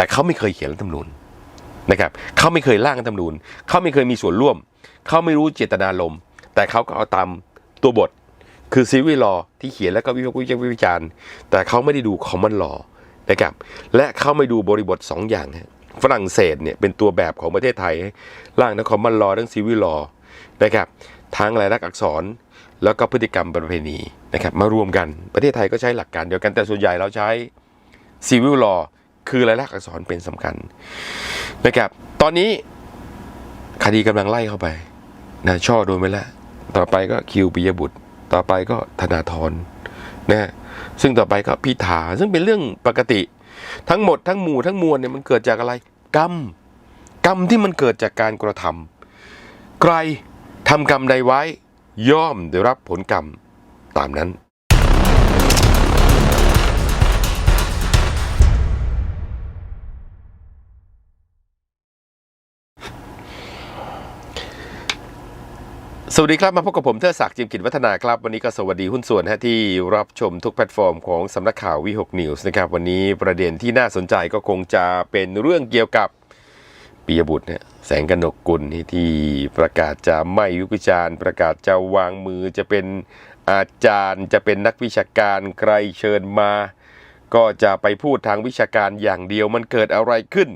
แต่เขาไม่เคยเขียนรัฐธรรมนูญนะครับเขาไม่เคยร่างรัฐธรรมนูญเขาไม่เคยมีส่วนร่วม เขาไม่รู้เจตนารมณ์แต่เขาก็เอาตามตัวบทคือซีวิลอที่เขียนแล้วก็วิพากษ์วิจารณ์ แต่เขาไม่ได้ดูคอมมอนลอนะครับและเขาไม่ดูบริบทสองอย่างฝรั่งเศสเนี่ยเป็นตัวแบบของประเทศไทยร่างทั้งคอมมอนลอทั้งซีวิลอนะครับทั้งลายลักษณ์อักษรแล้วก็พฤติกรรมประเพณีนะครับมารวมกันประเทศไทยก็ใช้หลักการเดียวกันแต่ส่วนใหญ่เราใช้ซีวิลลอ คือลายลักษณ์อักษรเป็นสำคัญนะครับ ตอนนี้คดีกำลังไล่เข้าไปนะช่อโดนไปแล้ว ต่อไปก็คิวปิยบุตร ต่อไปก็ธนาธรนะฮะซึ่งต่อไปก็พิธาซึ่งเป็นเรื่องปกติ ทั้งหมดทั้งหมู่ทั้งมวลเนี่ยมันเกิดจากอะไร กรรม กรรมที่มันเกิดจากการกระทำใครทำกรรมใดไว้ ย่อมได้รับผลกรรมตามนั้น สวัสดีครับ มาพบกับผมเทอศักดิ์จิมกิจวัฒนาครับ วันนี้ก็สวัสดีหุ้นส่วนฮะที่รับชมทุกแพลตฟอร์มของสำนักข่าววิหกนิวส์นะครับ วันนี้ประเด็นที่น่าสนใจก็คงจะเป็นเรื่องเกี่ยวกับปิยบุตรเนี่ยแสงกนกกุลที่ประกาศจะไม่วิพิจารณ์ ประกาศจะวางมือจะเป็นอาจารย์จะเป็นนักวิชาการใครเชิญมา ก็จะไปพูดทางวิชาการอย่างเดียวมันเกิดอะไรขึ้น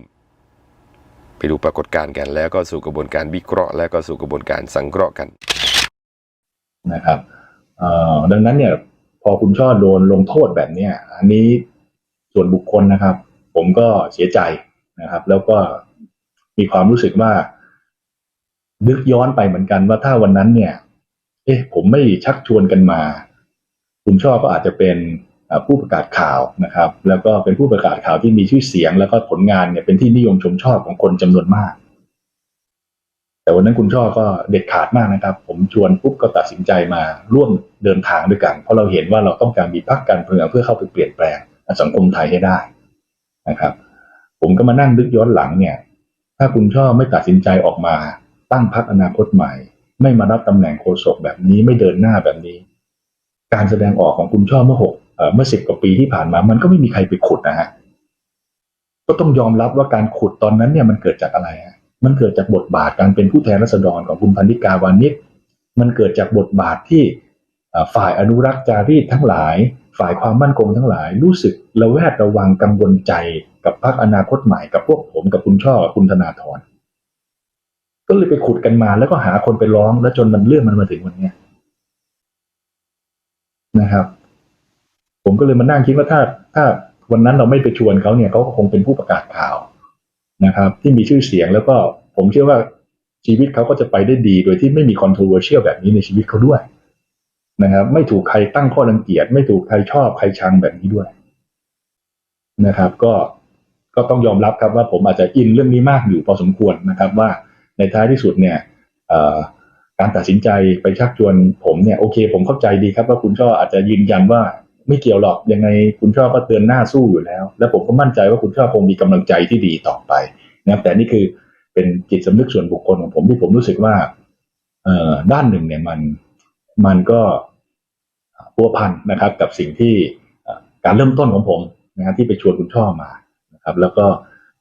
ดูปรากฏการณ์กัน แล้วก็สู่กระบวนการวิเคราะห์ แล้วก็สู่กระบวนการสังเคราะห์กันนะครับดังนั้นเนี่ยพอคุณช่อโดนลงโทษแบบเนี้ยอันนี้ส่วนบุคคลนะครับ ผมก็เสียใจนะครับ แล้วก็มีความรู้สึกว่า นึกย้อนไปเหมือนกันว่าถ้าวันนั้นเนี่ย เอ๊ะ ผมไม่ชักชวนกันมา คุณช่อก็อาจจะเป็น ผู้ประกาศข่าวนะครับ แล้วก็เป็นผู้ประกาศข่าวที่มีชื่อเสียง แล้วก็ผลงานเนี่ยเป็นที่นิยมชมชอบของคนจำนวนมาก แต่วันนั้นคุณช่อก็เด็ดขาดมากนะครับ ผมชวนปุ๊บก็ตัดสินใจมาร่วมเดินทางด้วยกัน เพราะเราเห็นว่าเราต้องการมีพรรคการเมืองเพื่อเข้าไปเปลี่ยนแปลงสังคมไทยให้ได้นะครับ ผมก็มานั่งนึกย้อนหลังเนี่ย ถ้าคุณช่อไม่ตัดสินใจออกมา ตั้งพรรคอนาคตใหม่ ไม่มารับตำแหน่งโฆษกแบบนี้ไม่เดินหน้าแบบนี้ การแสดงออกของคุณช่อเมื่อหก เมื่อสิบกว่าปีที่ผ่านมา มันก็ไม่มีใครไปขุดนะฮะก็ต้องยอมรับว่าการขุดตอนนั้นเนี่ยมันเกิดจากอะไรฮะมันเกิดจากบทบาทการเป็นผู้แทนราษฎรของคุณพันธิกาวานิชมันเกิดจากบทบาทที่ฝ่ายอนุรักษ์จารีตทั้งหลาย ฝ่ายความมั่นคงทั้งหลาย รู้สึกระแวดระวังกังวลใจกับพรรคอนาคตใหม่กับพวกผมกับคุณช่อคุณธนาธรก็เลยไปขุดกันมาแล้วก็หาคนไปร้องแล้วจนมันเรื่องมันมาถึงวันนี้นะครับ ผมก็เลยมานั่งคิดว่าถ้าถ้าวันนั้นเราไม่ไปชวนเขาเนี่ยเขาก็คงเป็นผู้ประกาศข่าวนะครับ ที่มีชื่อเสียงแล้วก็ผมเชื่อว่าชีวิตเขาก็จะไปได้ดี โดยที่ไม่มี controversial แบบนี้ในชีวิตเขาด้วยนะครับ ไม่ถูกใครตั้งข้อรังเกียจไม่ถูกใครชอบใครชังแบบนี้ด้วยนะครับ ก็ก็ต้องยอมรับครับว่าผมอาจจะอินเรื่องนี้มากอยู่พอสมควรนะครับ ว่าในท้ายที่สุดเนี่ยการตัดสินใจไปชักชวนผมเนี่ยโอเค ผมเข้าใจดีครับว่าคุณช่ออาจจะยืนยันว่า ไม่เกี่ยวหรอกยังไงคุณช่อก็เตือนหน้าสู้อยู่แล้ว และผมก็มั่นใจว่าคุณช่อคงมีกำลังใจที่ดีต่อไปนะครับแต่นี่คือเป็นจิตสำนึกส่วนบุคคลของผมที่ผมรู้สึกว่าเอ่อด้านหนึ่งเนี่ยมันมันก็พัวพันนะครับ กับสิ่งที่การเริ่มต้นของผมนะครับที่ไปชวนคุณช่อมานะครับ แล้วก็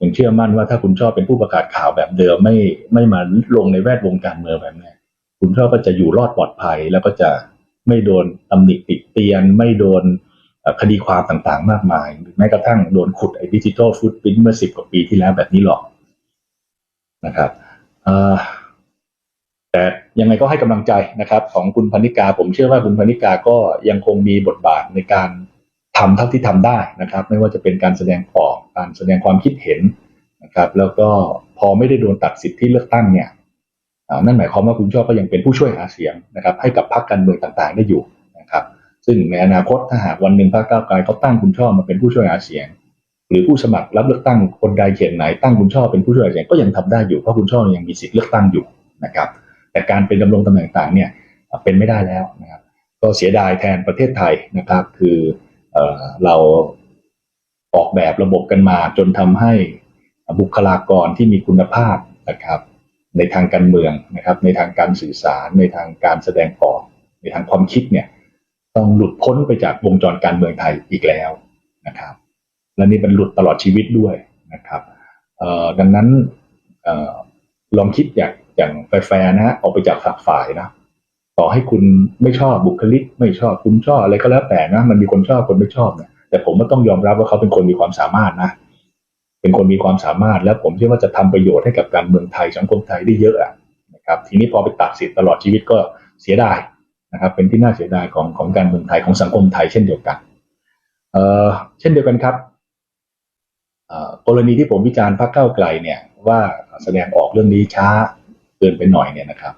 ยังเชื่อมั่นว่าถ้าคุณช่อเป็นผู้ประกาศข่าวแบบเดิมไม่ไม่มาลงในแวดวงการเมืองแบบนี้คุณช่อก็จะอยู่รอดปลอดภัยแล้วก็จะ ไม่โดนตำหนิติดเตียน ไม่โดนคดีความต่างๆ มากมายหรือแม้กระทั่งโดนขุดไอ้ดิจิทัลฟุตพิ้นเมื่อสิบกว่าปีที่แล้วแบบนี้หรอกนะครับแต่ยังไงก็ให้กำลังใจนะครับ ของคุณพนิกา ผมเชื่อว่าคุณพนิกาก็ยังคงมีบทบาทในการทำเท่าที่ทำได้นะครับ ไม่ว่าจะเป็นการแสดงออกการแสดงความคิดเห็นนะครับ แล้วก็พอไม่ได้โดนตัดสิทธิ์ที่เลือกตั้งเนี่ย นั่นหมายความว่าคุณช่อก็ยังเป็นผู้ช่วยหาเสียงนะครับให้กับพรรคการเมืองต่างๆ ได้อยู่นะครับซึ่งในอนาคตถ้าหากวันหนึ่งพรรคก้าวไกลเขาตั้งคุณช่อมาเป็นผู้ช่วยหาเสียง หรือผู้สมัครรับเลือกตั้งคนใดเขตไหนตั้งคุณช่อเป็นผู้ช่วยหาเสียงก็ยังทำได้อยู่เพราะคุณช่อยังมีสิทธิ์เลือกตั้งอยู่นะครับแต่การเป็นดำรงตำแหน่งต่างเนี่ยเป็นไม่ได้แล้วนะครับก็เสียดายแทนประเทศไทยนะครับคือเออเราออกแบบระบบกันมาจนทำให้บุคลากรที่มีคุณภาพนะครับ ในทางการเมืองนะครับ ในทางการสื่อสาร ในทางการแสดงออก ในทางความคิดเนี่ยต้องหลุดพ้นไปจากวงจรการเมืองไทยอีกแล้วนะครับ และนี่มันหลุดตลอดชีวิตด้วยนะครับเออดังนั้นออลองคิดอย่างอย่างแฟร์นะฮะออกไปจากฝักฝ่ายนะต่อให้คุณไม่ชอบบุคลิก ไม่ชอบคุณชอบอะไรก็แล้วแต่นะมันมีคนชอบคนไม่ชอบเนี่ยแต่ผมก็ต้องยอมรับว่าเขาเป็นคนมีความสามารถนะ เป็นคนมีความสามารถ และผมเชื่อว่าจะทำประโยชน์ให้กับการเมืองไทยสังคมไทยได้เยอะนะครับ ทีนี้พอไปตัดสิทธิ์ตลอดชีวิตก็เสียดายนะครับ เป็นที่น่าเสียดายของของการเมืองไทยของสังคมไทยเช่นเดียวกันเอ่อเช่นเดียวกันครับอ่อกรณีที่ผมวิจารณ์พรรคก้าไกลเนี่ยว่าแสดงออกเรื่องนี้ช้าเกินไปหน่อยเนี่ยนะครับ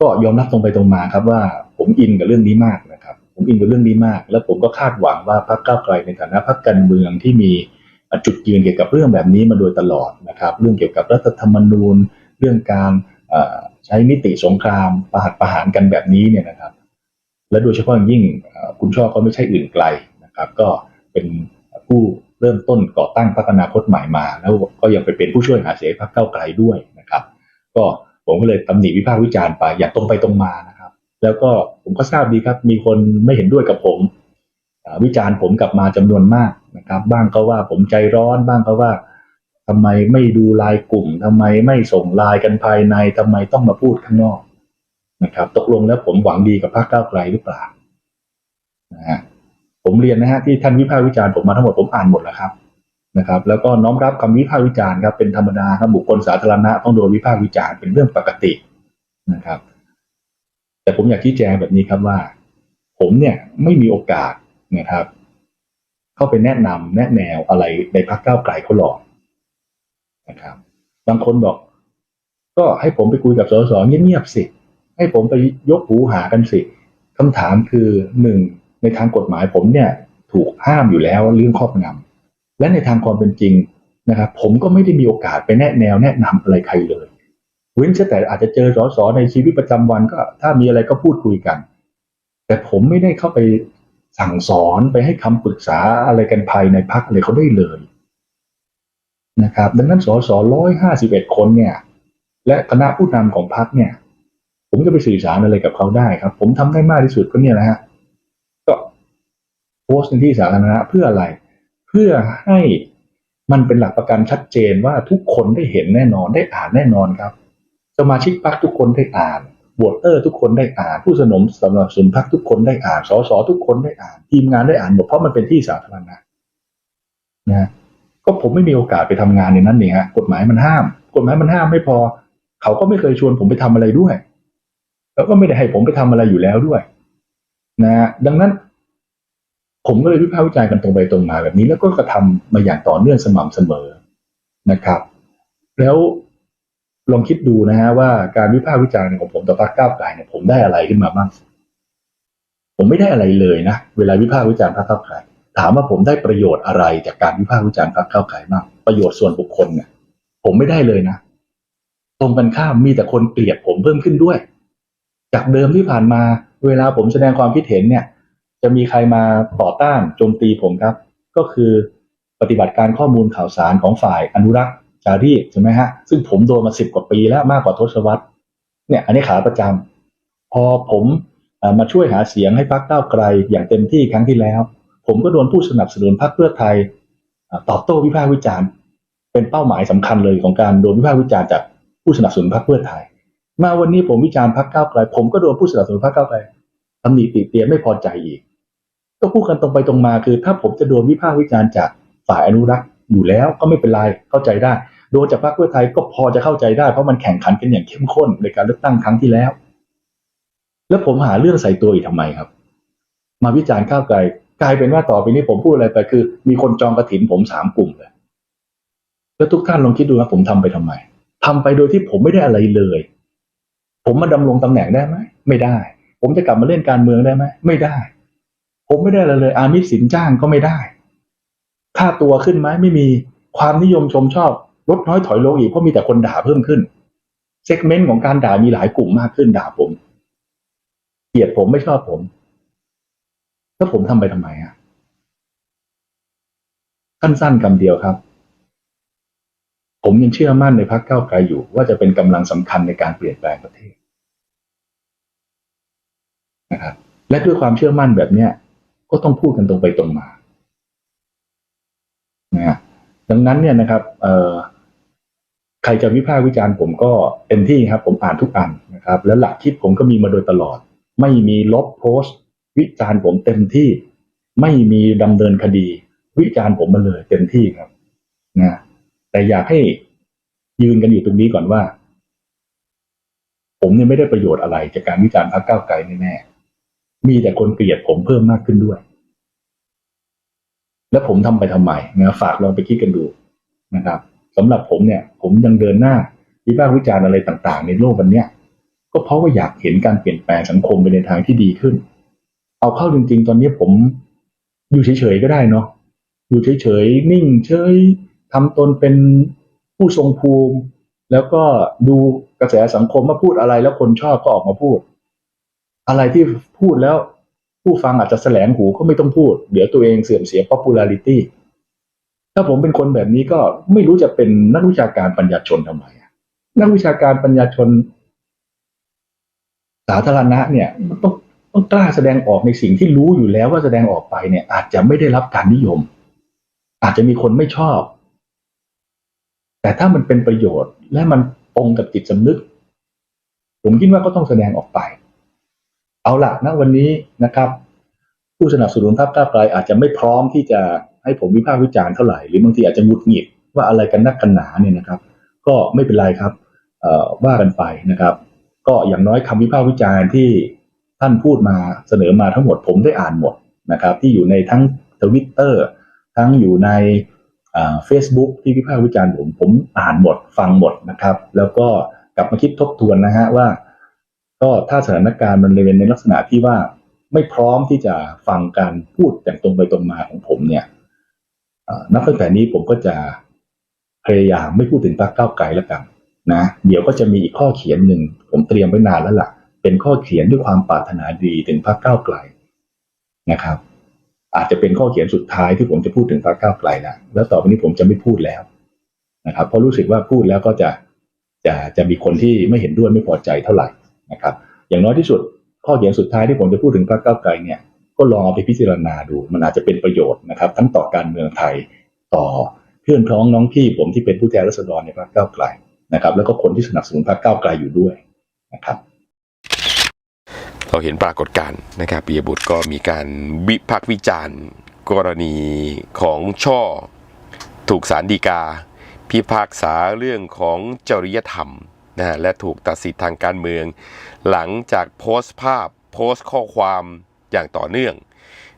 ก็ยอมรับตรงไปตรงมาครับว่าผมอินกับเรื่องนี้มากนะครับ ผมอินกับเรื่องนี้มาก แล้วผมก็คาดหวังว่าพรรคก้าไกลในฐานะพรรคการเมืองที่มี จุดยืนเกี่ยวกับเรื่องแบบนี้มาโดยตลอดนะครับเรื่องเกี่ยวกับรัฐธรรมนูญ เรื่องการใช้นิติสงครามประหัตประหารกันแบบนี้เนี่ยนะครับและโดยเฉพาะอย่างยิ่งคุณช่อก็ไม่ใช่อื่นไกลนะครับ ก็เป็นผู้เริ่มต้นก่อตั้งพรรคอนาคตใหม่มา แล้วก็ยังไปเป็นผู้ช่วยหาเสียงพรรคเก้าวไกลด้วยนะครับ ก็ผมก็เลยตำหนิวิพากษ์วิจารณ์ไปอย่างตรงไปตรงมานะครับ แล้วก็ผมก็ทราบดีครับ มีคนไม่เห็นด้วยกับผม วิจารณ์ผมกลับมาจำนวนมาก ครับบ้างก็ว่าผมใจร้อนบ้างก็ว่าทำไมไม่ดูไลายกลุ่มทำไมไม่ส่งไลายกันภายในทำไมต้องมาพูดข้างนอกนะครับ ตกลงแล้วผมหวังดีกับพรรคก้าวไกลหรือเปล่านะฮะผมเรียนนะฮะที่ท่านวิพากษ์วิจารณ์ผมมาทั้งหมดผมอ่านหมดแล้วครับนะครับ แล้วก็น้อมรับคำวิพากษ์วิจารณ์ครับเป็นธรรมดาครับบุคคลสาธารณะต้องโดนวิพากษ์วิจารณ์เป็นเรื่องปกตินะครับ แต่ผมอยากชี้แจงแบบนี้ครับว่า ผมเนี่ยไม่มีโอกาสนะครับ เข้าไปแนะนำแนะแนวอะไรในพรรคก้าวไกลเขาหรอกนะครับ บางคนบอก ก็ให้ผมไปคุยกับสสเงียบๆสิ ให้ผมไปยกหูหากันสิคำถามคือหนึ่งในทางกฎหมายผมเนี่ยถูกห้ามอยู่แล้วเรื่องครอบงำและในทางความเป็นจริงนะครับ ผมก็ไม่ได้มีโอกาสไปแนะแนวแนะนำอะไรใครเลยเว้นแต่อาจจะเจอสสในชีวิตประจำวันก็ ถ้ามีอะไรก็พูดคุยกัน แต่ผมไม่ได้เข้าไป สั่งสอนไปให้คำปรึกษาอะไรกันภายในพักอะไรเขาได้เลยนะครับ ดังนั้นสสร้อยห้าสิบเอ็ดคนเนี่ย และคณะผู้นำของพักเนี่ย ผมจะไปสื่อสารอะไรกับเขาได้ครับ ผมทำได้มากที่สุดก็เนี่ยแหละฮะก็โพสต์ในที่สาธารณะเพื่ออะไร เพื่อให้มันเป็นหลักประกันชัดเจนว่าทุกคนได้เห็นแน่นอนได้อ่านแน่นอนครับ สมาชิกพรรคทุกคนได้อ่าน วตเตอร์ทุกคนได้อ่าน ผู้สนมสนับสนุนพรรคทุกคนได้อ่านสสทุกคนได้อ่าน ทีมงานได้อ่านหมดเพราะมันเป็นที่สาธารณะนะก็ผมไม่มีโอกาสไปทำงานในนั้นเนี่ยฮะกฎหมายมันห้าม กฎหมายมันห้ามไม่พอ เขาก็ไม่เคยชวนผมไปทำอะไรด้วย แล้วก็ไม่ได้ให้ผมไปทำอะไรอยู่แล้วด้วยนะฮะดังนั้น ผมก็เลยวิพากษ์วิจารณ์กันตรงไปตรงมาแบบนี้ แล้วก็กระทำมาอย่างต่อเนื่องสม่ำเสมอนะครับ แล้ว ลองคิดดูนะฮะว่าการวิพากษ์วิจารณ์ของผมต่อพรรคก้าวไกลเนี่ยผมได้อะไรขึ้นมาบ้าง ผมไม่ได้อะไรเลยนะเวลาวิพากษ์วิจารณ์พรรคก้าวไกลถามว่าผมได้ประโยชน์อะไรจากการวิพากษ์วิจารณ์พรรคก้าวไกลบ้างประโยชน์ส่วนบุคคลเนี่ย ผมไม่ได้เลยนะตรงกันข้ามมีแต่คนเกลียดผมเพิ่มขึ้นด้วย จากเดิมที่ผ่านมา เวลาผมแสดงความคิดเห็นเนี่ย จะมีใครมาต่อต้านโจมตีผมครับ ก็คือปฏิบัติการข้อมูลข่าวสารของฝ่ายอนุรักษ์ จารีใช่ไหมฮะ ซึ่งผมโดนมาสิบกว่าปีแล้วมากกว่าทศวรรษเนี่ยอันนี้ขาประจำพอผมอมาช่วยหาเสียงให้พรรคก้าวไกลอย่างเต็มที่ครั้งที่แล้ว ผมก็โดนผู้สนับสนุนพรรคเพื่อไทยตอบโต้วิพากษ์วิจารณ์ เป็นเป้าหมายสำคัญเลยของการโดนวิพากษ์วิจารณ์จากผู้สนับสนุนพรรคเพื่อไทย มาวันนี้ผมวิจารณ์พรรคก้าวไกล ผมก็โดนผู้สนับสนุนพรรคก้าวไกลตำหนิติเตียนไม่พอใจอีก ก็พูดกันตรงไปตรงมาคือ ถ้าผมจะโดนวิพากษ์วิจารณ์จากฝ่ายอนุรักษ์ อยู่แล้วก็ไม่เป็นไรเข้าใจได้ โดนจากพรรคเพื่อไทยก็พอจะเข้าใจได้เพราะมันแข่งขันกันอย่างเข้มข้นในการเลือกตั้งครั้งที่แล้ว แล้วผมหาเรื่องใส่ตัวอีกทำไมครับ มาวิจารณ์ก้าวไกลกลายเป็นว่าต่อไปนี้ผมพูดอะไรไปคือ มีคนจองกระถินผมสามกลุ่มเลยแล้วทุกท่านลองคิดดูว่าผมทำไปทำไมทำไปโดยที่ผมไม่ได้อะไรเลย ผมมาดำรงตำแหน่งได้ไหมไม่ได้ ผมจะกลับมาเล่นการเมืองได้ไหมไม่ได้ ผมไม่ได้อะไรเลย อามิสินจ้างก็ไม่ได้ ค่าตัวขึ้นไหมไม่มีความนิยมชมชอบลดน้อยถอยลงอีกเพราะมีแต่คนด่าเพิ่มขึ้นเซกเมนต์ของการด่ามีหลายกลุ่มมากขึ้นด่าผมเกลียดผมไม่ชอบผมแล้วผมทำไปทำไมอะสั้นๆคำเดียวครับ ผมยังเชื่อมั่นในพรรคก้าวไกลอยู่ว่าจะเป็นกำลังสำคัญในการเปลี่ยนแปลงประเทศนะครับและด้วยความเชื่อมั่นแบบเนี้ยก็ต้องพูดกันตรงไปตรงมา นะฮะดังนั้นเนี่ยนะครับเอ่อใครจะวิพากษ์วิจารณ์ผมก็เต็มที่ครับ ผมอ่านทุกอันนะครับ แล้วหลักคิดผมก็มีมาโดยตลอด ไม่มีลบโพสต์ วิจารณ์ผมเต็มที่ ไม่มีดำเนินคดี วิจารณ์ผมมาเลย เต็มที่ครับนะแต่อยากให้ยืนกันอยู่ตรงนี้ก่อนว่า ผมเนี่ยไม่ได้ประโยชน์อะไรจากการวิจารณ์พรรคก้าวไกลแน่ๆมีแต่คนเกลียดผมเพิ่มมากขึ้นด้วย แล้วผมทำไปทำไมนะฝากลองไปคิดกันดูนะครับสำหรับผมเนี่ย ผมยังเดินหน้าวิพากษ์วิจารณ์อะไรต่างๆ ในโลกวันเนี้ยก็เพราะว่าอยากเห็นการเปลี่ยนแปลงสังคมไปในทางที่ดีขึ้น เอาเข้าจริง ๆ ตอนนี้ผมอยู่เฉยๆก็ได้เนาะอยู่เฉยๆนิ่งเฉยทำตนเป็นผู้ทรงภูมิ แล้วก็ดูกระแสสังคมว่าพูดอะไรแล้วคนชอบก็ออกมาพูด อะไรที่พูดแล้ว ผู้ฟังอาจจะแสลงหูก็ไม่ต้องพูด เดี๋ยวตัวเองเสื่อมเสีย popularity ถ้าผมเป็นคนแบบนี้ก็ไม่รู้จะเป็นนักวิชาการปัญญาชนทำไมนักวิชาการปัญญาชน สาธารณะเนี่ยมันต้องต้องกล้าแสดงออกในสิ่งที่รู้อยู่แล้วว่าแสดงออกไปเนี่ย อาจจะไม่ได้รับการนิยม อาจจะมีคนไม่ชอบ แต่ถ้ามันเป็นประโยชน์และมันตรงกับจิตสำนึก ผมคิดว่าก็ต้องแสดงออกไป เอาละณวันนี้นะครับ ผู้สนับสนุนพรรคก้าวไกลอาจจะไม่พร้อมที่จะให้ผมวิพากษ์วิจารณ์เท่าไหร่หรือบางทีอาจจะหงุดหงิดว่าอะไรกันนักกันหนาเนี่ยนะครับ ก็ไม่เป็นไรครับว่ากันไปนะครับ ก็อย่างน้อยคำวิพากษ์วิจารณ์ที่ท่านพูดมาเสนอมาทั้งหมดผมได้อ่านหมดนะครับ ที่อยู่ในทั้งทวิตเตอร์ทั้งอยู่ในเฟซบุ๊กที่วิพากษ์วิจารณ์ผมผมอ่านหมดฟังหมดนะครับ แล้วก็กลับมาคิดทบทวนนะฮะว่า ก็ถ้าสถานการณ์มันเป็นในลักษณะที่ว่าไม่พร้อมที่จะฟังการพูดอย่างตรงไปตรงมาของผมเนี่ยนับตั้งแต่นี้ผมก็จะพยายามไม่พูดถึงพรรคก้าวไกลแล้วกันนะเดี๋ยวก็จะมีอีกข้อเขียนหนึ่งผมเตรียมไว้นานแล้วล่ะ เป็นข้อเขียนด้วยความปรารถนาดีถึงพรรคก้าวไกลนะครับ อาจจะเป็นข้อเขียนสุดท้ายที่ผมจะพูดถึงพรรคก้าวไกลแล้วแล้วต่อไปนี้ผมจะไม่พูดแล้วนะครับ เพราะรู้สึกว่าพูดแล้วก็จะจะจะมีคนที่ไม่เห็นด้วยไม่พอใจเท่าไหร่ นะครับอย่างน้อยที่สุดข้อเขียนสุดท้ายที่ผมจะพูดถึงพรรคก้าวไกลเนี่ยก็ลองเอาไปพิจารณาดู มันอาจจะเป็นประโยชน์นะครับทั้งต่อการเมืองไทยต่อเพื่อนพ้องน้องพี่ผมที่เป็นผู้แทนราษฎรในพรรคก้าวไกลนะครับแล้วก็คนที่สนับสนุนพรรคก้าวไกลอยู่ด้วยนะครับเราเห็นปรากฏการณ์นะครับปียบุตรก็มีการวิพากษ์วิจารณ์ กรณีของช่อ ถูกสารดีกา พิพากษาเรื่องของจริยธรรม นะและถูกตัดสิทธิ์ทางการเมือง หลังจากโพสต์ภาพโพสต์ข้อความอย่างต่อเนื่อง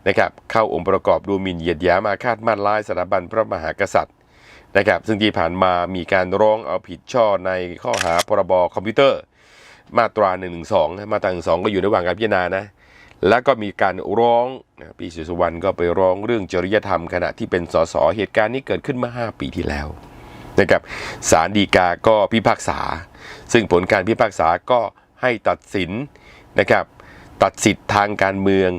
นะครับเข้าองค์ประกอบดูหมิ่นเหยียดหยามอาฆาตมาร้ายสถาบันพระมหากษัตริย์นะครับซึ่งที่ผ่านมามีการร้องเอาผิดช่อในข้อหาพรบคอมพิวเตอร์ มาตรา1นึมาตรา1ก็อยู่ระหว่างการพิจารณานะแล้วก็มีการร้องพี่สุสุวรรณก็ไปร้องเรื่องจริยธรรมขณะที่เป็นสสเหตุการณ์นี้เกิดขึ้นมา 5 ปีที่แล้ว นะครับศาลฎีกาก็พิพากษา ซึ่งผลการพิพากษาก็ให้ตัดสินนะครับตัดสิทธิ์ทางการเมือง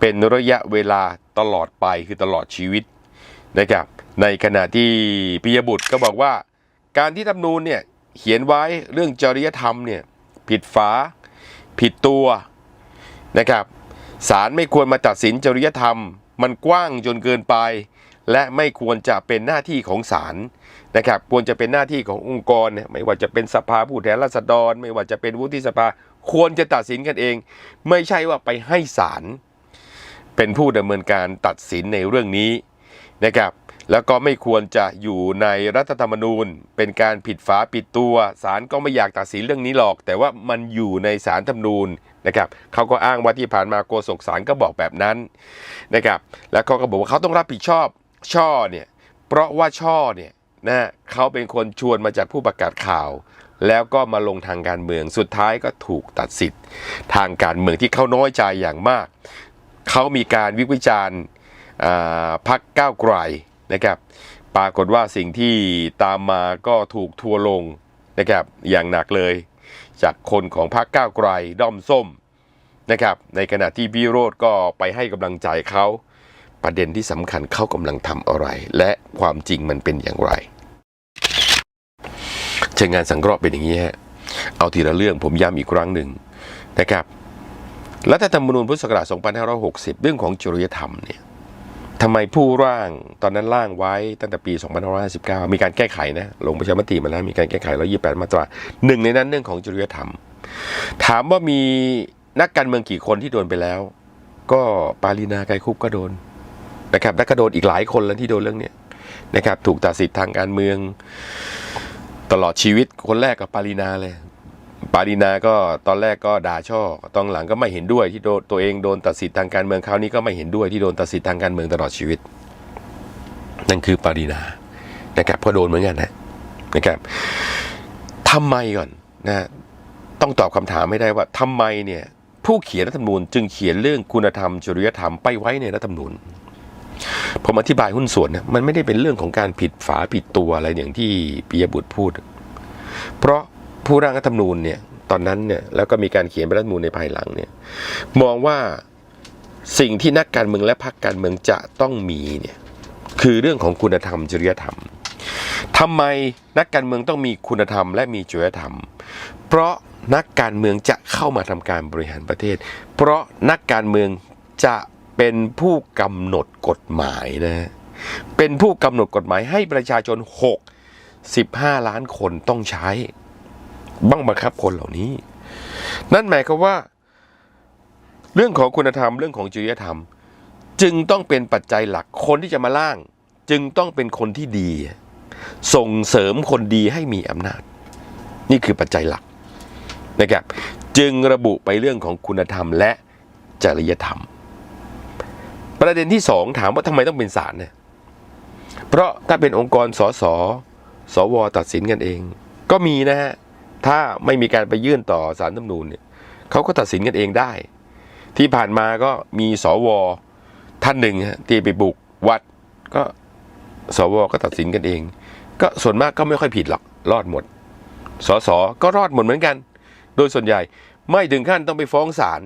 เป็นระยะเวลาตลอดไปคือตลอดชีวิตนะครับในขณะที่ปิยบุตรก็บอกว่า การที่รัฐธรรมนูญเนี่ยเขียนไว้เรื่องจริยธรรมเนี่ยผิดฝาผิดตัวนะครับศาลไม่ควรมาตัดสินจริยธรรม มันกว้างจนเกินไป และไม่ควรจะเป็นหน้าที่ของศาลนะครับควรจะเป็นหน้าที่ขององค์กร ไม่ว่าจะเป็นสภาผู้แทนราษฎร ไม่ว่าจะเป็นวุฒิสภาควรจะตัดสินกันเอง ไม่ใช่ว่าไปให้ศาลเป็นผู้ดำเนินการตัดสินในเรื่องนี้นะครับแล้วก็ไม่ควรจะอยู่ในรัฐธรรมนูญ เป็นการผิดฝาผิดตัวศาลก็ไม่อยากตัดสินเรื่องนี้หรอก แต่ว่ามันอยู่ในสารธรรมนูญ นะครับเขาก็อ้างว่าที่ผ่านมาโกศกศาลก็บอกแบบนั้นนะครับแล้วเขาก็บอกว่าเขาต้องรับผิดชอบช่อเนี่ยเพราะว่าช่อเนี่ยนะเขาเป็นคนชวนมาจากผู้ประกาศข่าว แล้วก็มาลงทางการเมืองสุดท้ายก็ถูกตัดสิทธิ์ ทางการเมืองที่เขาน้อยใจอย่างมาก เขามีการวิพากษ์วิจารณ์พักก้าวไกลนะครับปรากฏว่าสิ่งที่ตามมาก็ถูกทัวลงนะครับอย่างหนักเลย จากคนของพรรคก้าวไกลด้อมส้มนะครับ ในขณะที่พี่โรดก็ไปให้กำลังใจเขาประเด็นที่สำคัญเขากำลังทำอะไร และความจริงมันเป็นอย่างไรเชิงงานสังเคราะห์เป็นอย่างนี้ฮะเอาทีละเรื่องผมย้ำอีกครั้งหนึ่งนะครับรัฐธรรมนูญพุทธศักราช 2560 เรื่องของจริยธรรมเนี่ย ทำไมผู้ร่างตอนนั้นร่างไว้ตั้งแต่ปี2559 มีการแก้ไขนะลงประชามติมาแล้วมีการแก้ไข128 มาตราหนึ่งในนั้นเรื่องของจริยธรรม ถามว่ามีนักการเมืองกี่คนที่โดนไปแล้ว ก็ปารีนาไกรคุปก็โดนนะครับและก็โดนอีกหลายคนแล้วที่โดนเรื่องเนี้ยนะครับถูกตัดสิทธิ์ทางการเมือง ตลอดชีวิตคนแรกกับปารีนาเลย ปารีนาก็ตอนแรกก็ด่าช่อตอนหลังก็ไม่เห็นด้วยที่โดนตัวเองโดนตัดสิทธิ์ทางการเมืองคราวนี้ก็ไม่เห็นด้วยที่โดนตัดสิทธิ์ทางการเมืองตลอดชีวิต นั่นคือปารีนานะครับก็โดนเหมือนกันนะนะครับทำไมก่อนนะต้องตอบคำถามไม่ได้ว่าทำไมเนี่ยผู้เขียนรัฐธรรมนูญจึงเขียนเรื่องคุณธรรมจริยธรรมไปไว้ในรัฐธรรมนูญผมอธิบายหุ้นส่วนเนี่ยมันไม่ได้เป็นเรื่องของการผิดฝาผิดตัวอะไรอย่างที่ปิยบุตรพูด เพราะ ผู้ร่างรัฐธรรมนูญเนี่ยตอนนั้นเนี่ยแล้วก็มีการเขียนรัฐธรรมนูญในภายหลังเนี่ยมองว่าสิ่งที่นักการเมืองและพรรคการเมืองจะต้องมีเนี่ยคือเรื่องของคุณธรรมจริยธรรมทำไมนักการเมืองต้องมีคุณธรรมและมีจริยธรรม เพราะนักการเมืองจะเข้ามาทำการบริหารประเทศ เพราะนักการเมืองจะเป็นผู้กำหนดกฎหมายนะเป็นผู้กำหนดกฎหมายให้ประชาชน 6 15 ล้านคนต้องใช้ บังบังคับคนเหล่านี้ นั่นหมายความว่า เรื่องของคุณธรรมเรื่องของจริยธรรม จึงต้องเป็นปัจจัยหลักคนที่จะมาล่าง จึงต้องเป็นคนที่ดี ส่งเสริมคนดีให้มีอำนาจ นี่คือปัจจัยหลักนะครับจึงระบุไปเรื่องของคุณธรรมและจริยธรรม ประเด็นที่สองถามว่าทำไมต้องเป็นศาลเนี่ยเพราะถ้าเป็นองค์กรสสสวตัดสินกันเอง ก็มีนะฮะ ถ้าไม่มีการไปยื่นต่อสารรัฐธรรมนูญเนี่ยเขาก็ตัดสินกันเองได้ ที่ผ่านมาก็มีสวท่านหนึ่งที่ไปบุกวัดก็สวก็ตัดสินกันเอง ก็ส่วนมากก็ไม่ค่อยผิดหรอกรอดหมดสสก็รอดหมดเหมือนกัน โดยส่วนใหญ่ไม่ถึงขั้นต้องไปฟ้องศาล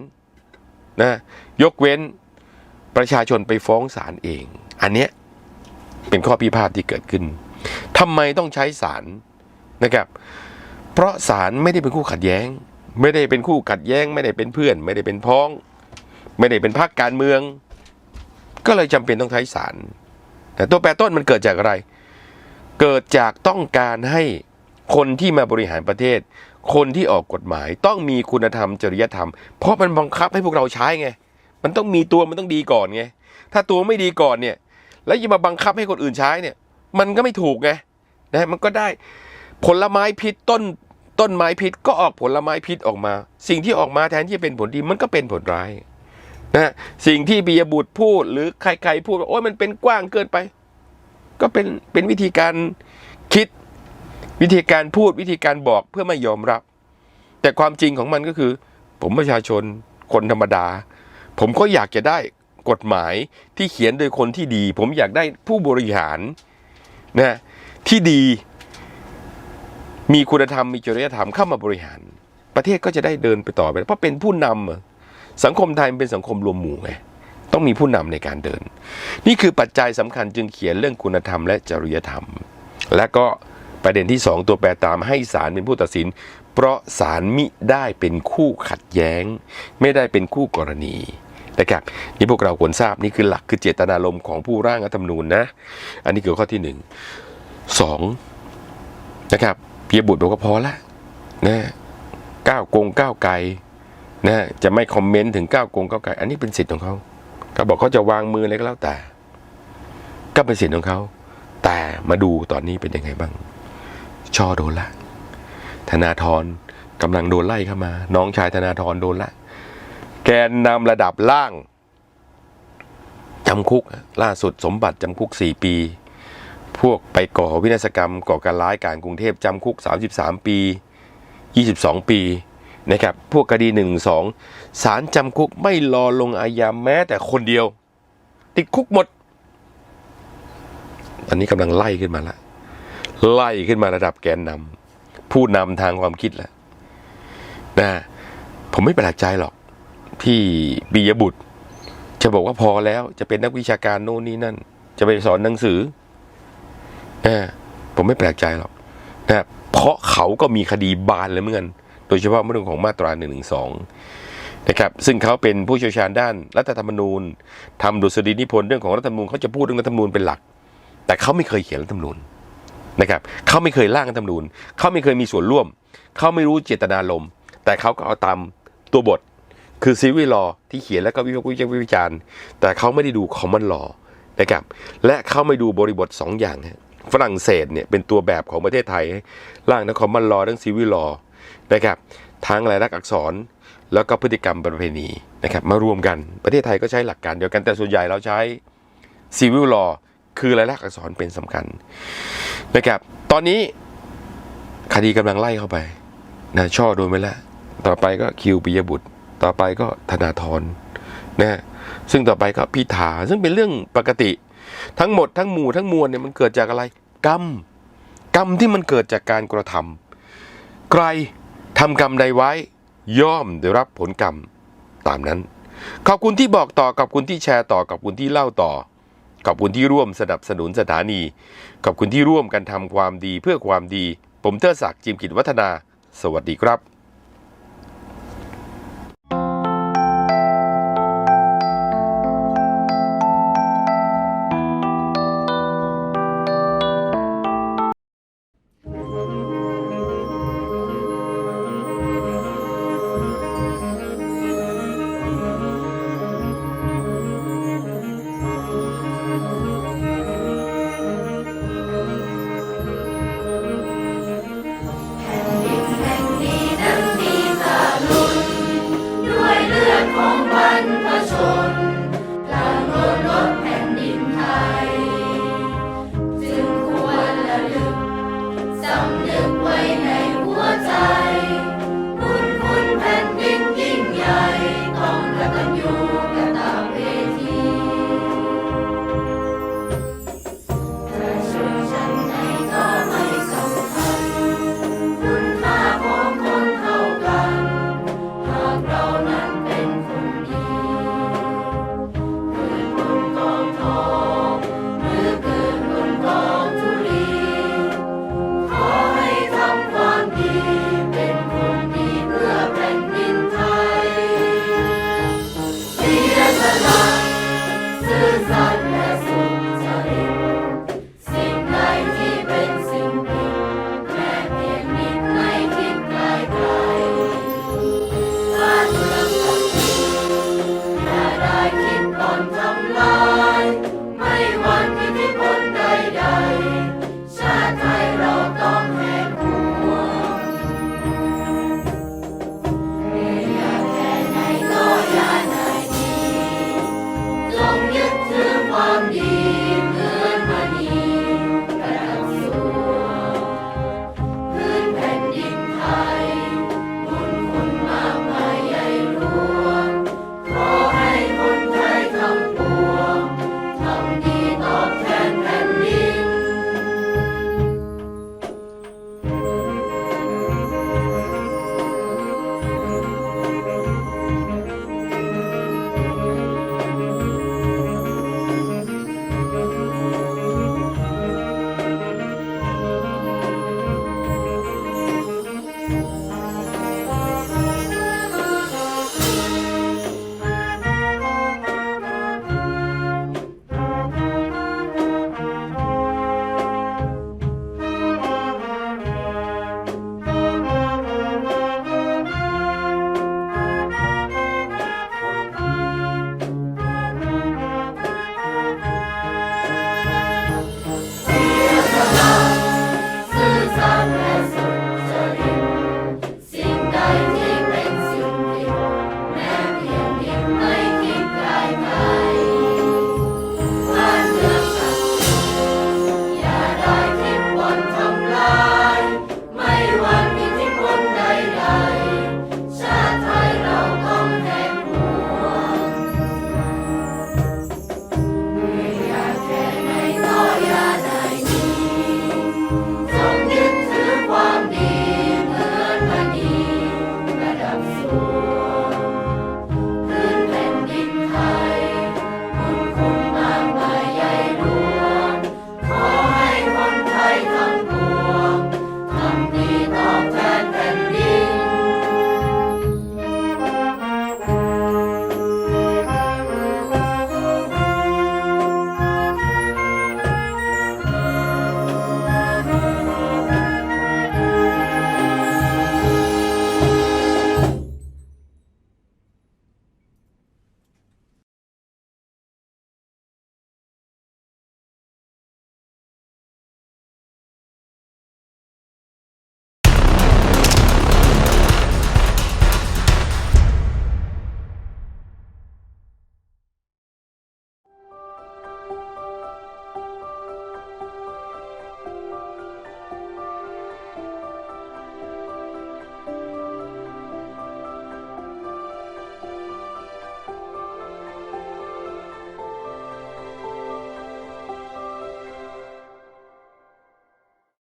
นะยกเว้นประชาชนไปฟ้องศาลเอง อันเนี้ยเป็นข้อพิพาทที่เกิดขึ้นทำไมต้องใช้ศาลนะครับ เพราะศาลไม่ได้เป็นคู่ขัดแย้ง ไม่ได้เป็นคู่ขัดแย้ง ไม่ได้เป็นเพื่อน ไม่ได้เป็นพ้อง ไม่ได้เป็นพรรคการเมือง ก็เลยจำเป็นต้องใช้ศาลแต่ตัวแปรต้นมันเกิดจากอะไร เกิดจากต้องการให้คนที่มาบริหารประเทศ คนที่ออกกฎหมาย ต้องมีคุณธรรมจริยธรรม เพราะมันบังคับให้พวกเราใช้ไง มันต้องมีตัวมันต้องดีก่อนไง ถ้าตัวไม่ดีก่อนเนี่ย แล้วยังมาบังคับให้คนอื่นใช้เนี่ย มันก็ไม่ถูกไง นะ มันก็ได้ผลไม้พิษต้น ต้นไม้พิษก็ออกผลไม้พิษออกมา สิ่งที่ออกมาแทนที่จะเป็นผลดีมันก็เป็นผลร้ายนะสิ่งที่บียบุตรพูดหรือใครๆพูดว่าโอ้ยมันเป็นกว้างเกินไป ก็เป็นเป็นวิธีการคิดวิธีการพูดวิธีการบอกเพื่อไม่ยอมรับ แต่ความจริงของมันก็คือ ผมประชาชนคนธรรมดา ผมก็อยากจะได้กฎหมายที่เขียนโดยคนที่ดี ผมอยากได้ผู้บริหารนะที่ดี มีคุณธรรมมีจริยธรรมเข้ามาบริหาร ประเทศก็จะได้เดินไปต่อไป เพราะเป็นผู้นำสังคมไทยมันเป็นสังคมรวมหมู่ไงต้องมีผู้นำในการเดิน นี่คือปัจจัยสำคัญจึงเขียนเรื่องคุณธรรมและจริยธรรม และก็ประเด็นที่สองตัวแปรตามให้ศาลเป็นผู้ตัดสิน เพราะศาลมิได้เป็นคู่ขัดแย้ง ไม่ได้เป็นคู่กรณีนะครับนี่พวกเราควรทราบนี่คือหลักคือเจตนารมณ์ของผู้ร่างรัฐธรรมนูญนะ อันนี้คือข้อที่หนึ่งสองนะครับ เพียบุตรบอกว่าพอละนะก้าวโกงก้าวไกลนะจะไม่คอมเมนต์ถึงก้าวโกงก้าวไกลอันนี้เป็นสิทธิ์ของเขาเขาบอกเขาจะวางมืออะไรก็แล้วแต่ ก็เป็นสิทธิ์ของเขา แต่มาดูตอนนี้เป็นยังไงบ้าง ช่อโดนละ ธนาธรกำลังโดนไล่เข้ามา น้องชายธนาธรโดนละ แกนนำระดับล่างจำคุกล่าสุดสมบัติจำคุก4ปี พวกไปก่อวินาศกรรมก่อการร้ายการกรุงเทพจำคุก 33 ปี 22 ปีนะครับพวกคดี1นึสองศาลจำคุกไม่รอลงอาญาแม้แต่คนเดียว ติดคุกหมด อันนี้กำลังไล่ขึ้นมาละไล่ขึ้นมาระดับแกนนำผู้นำทางความคิดแล้วนะผมไม่แปลกใจหรอกที่บียบุตร จะบอกว่าพอแล้วจะเป็นนักวิชาการโน่นนี่นั่น จะไปสอนหนังสือ ผมไม่แปลกใจหรอกนะเพราะเขาก็มีคดีบานเลยเหมือนกันโดยเฉพาะเรื่องของมาตราหนึ่งหนึ่งสองนะครับซึ่งเขาเป็นผู้เชี่ยวชาญด้านรัฐธรรมนูญทำดุษฎีนิพนธ์เรื่องของรัฐธรรมนูญเขาจะพูดเรื่องรัฐธรรมนูญเป็นหลัก แต่เขาไม่เคยเขียนรัฐธรรมนูญนะครับเขาไม่เคยร่างรัฐธรรมนูญเขาไม่เคยมีส่วนร่วม เขาไม่รู้เจตนารมณ์แต่เขาก็เอาตามตัวบทคือซีวิลอที่เขียนแล้วก็วิพากษ์วิจารณ์วิจารณ์แต่เขาไม่ได้ดูคอมมอนลอนะครับและเขาไม่ดูบริบท 2 อย่างฮะ ฝรั่งเศสเนี่ยเป็นตัวแบบของประเทศไทย ร่างทั้งคอมมอนลอทั้งซีวิลลอนะครับทั้งลายลักษณ์อักษรแล้วก็พฤติกรรมประเพณีนะครับมารวมกันประเทศไทยก็ใช้หลักการเดียวกันแต่ส่วนใหญ่เราใช้ซีวิลลอคือลายลักษณ์อักษรเป็นสำคัญนะครับตอนนี้คดีกำลังไล่เข้าไปนะช่อโดนไปแล้วต่อไปก็คิวปิยบุตร ต่อไปก็ธนาธรนะฮะซึ่งต่อไปก็พิธาซึ่งเป็นเรื่องปกติ ทั้งหมดทั้งหมู่ทั้งมวลเนี่ยมันเกิดจากอะไร กรรม กรรมที่มันเกิดจากการกระทำใครทำกรรมใดไว้ ย่อมได้รับผลกรรมตามนั้น ขอบคุณที่บอกต่อขอบคุณที่แชร์ต่อขอบคุณที่เล่าต่อขอบคุณที่ร่วมสนับสนุนสถานีขอบคุณที่ร่วมกันทำความดีเพื่อความดี ผมเทอศักดิ์จิมกิจวัฒนา สวัสดีครับ